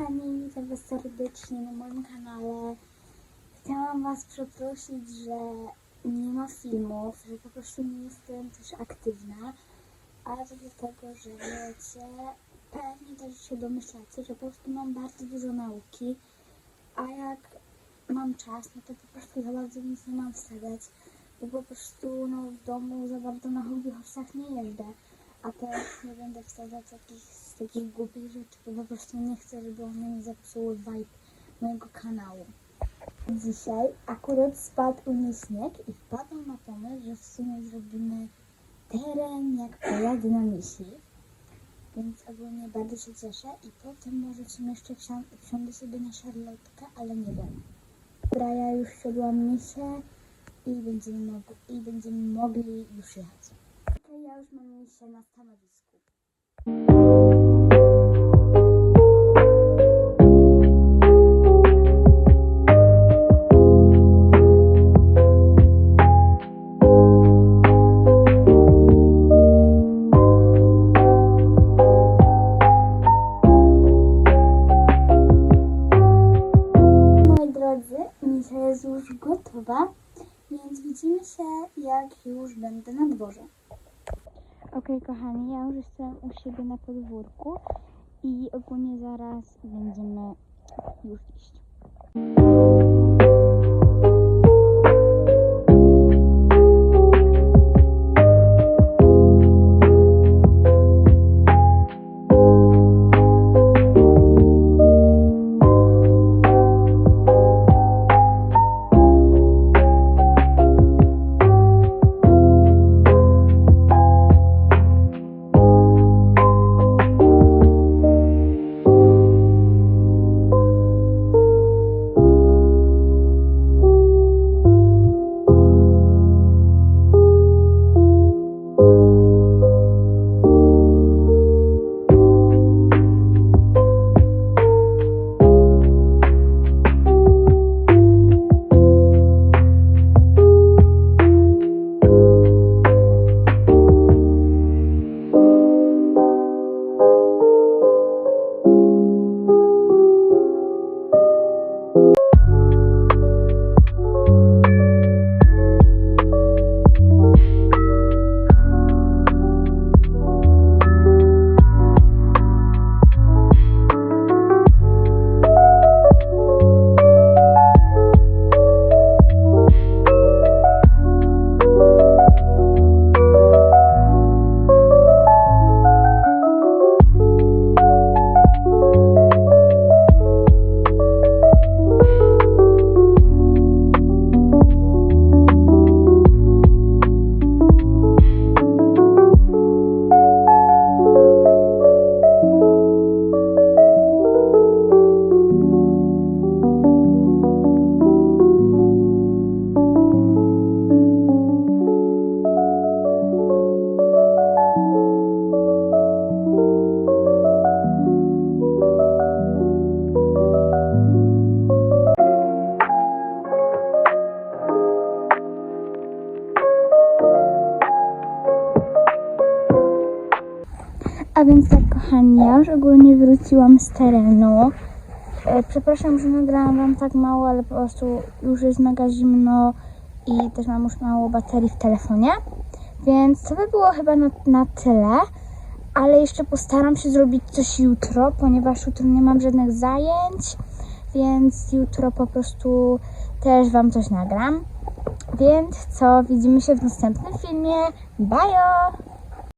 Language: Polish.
kochani, witam Was serdecznie na moim kanale. Chciałam Was przeprosić, że nie ma filmów, że po prostu nie jestem też aktywna, ale to dlatego, że wiecie, pewnie też się domyślacie, że po prostu mam bardzo dużo nauki, a jak mam czas, no to po prostu za bardzo nic nie mam wstawiać, bo po prostu no, w domu za bardzo na hobbyhorsach nie jeżdżę, a też nie będę wstawiać jakichś z takich głupich rzeczy, bo po prostu nie chcę, żeby one mi zepsuły vibe mojego kanału. Dzisiaj akurat spadł mi śnieg i wpadłam na pomysł, że w sumie zrobimy teren jak pojadę na misji. Więc ogólnie bardzo się cieszę i potem może w sumie jeszcze wsią- wsiądę sobie na szarlotkę, ale nie wiem. Dobra, ja już siodłam misię i będziemy, i będziemy mogli już jechać. Już mam misię na stanowisku. Jest już gotowa, więc widzimy się jak już będę na dworze. Okej, kochani, ja już jestem u siebie na podwórku i ogólnie zaraz będziemy już iść. A więc tak, kochani, ja już ogólnie wróciłam z terenu. E, Przepraszam, że nagrałam Wam tak mało, ale po prostu już jest mega zimno i też mam już mało baterii w telefonie. Więc to by było chyba na, na tyle. Ale jeszcze postaram się zrobić coś jutro, ponieważ jutro nie mam żadnych zajęć, więc jutro po prostu też Wam coś nagram. Więc co, widzimy się w następnym filmie. Bye!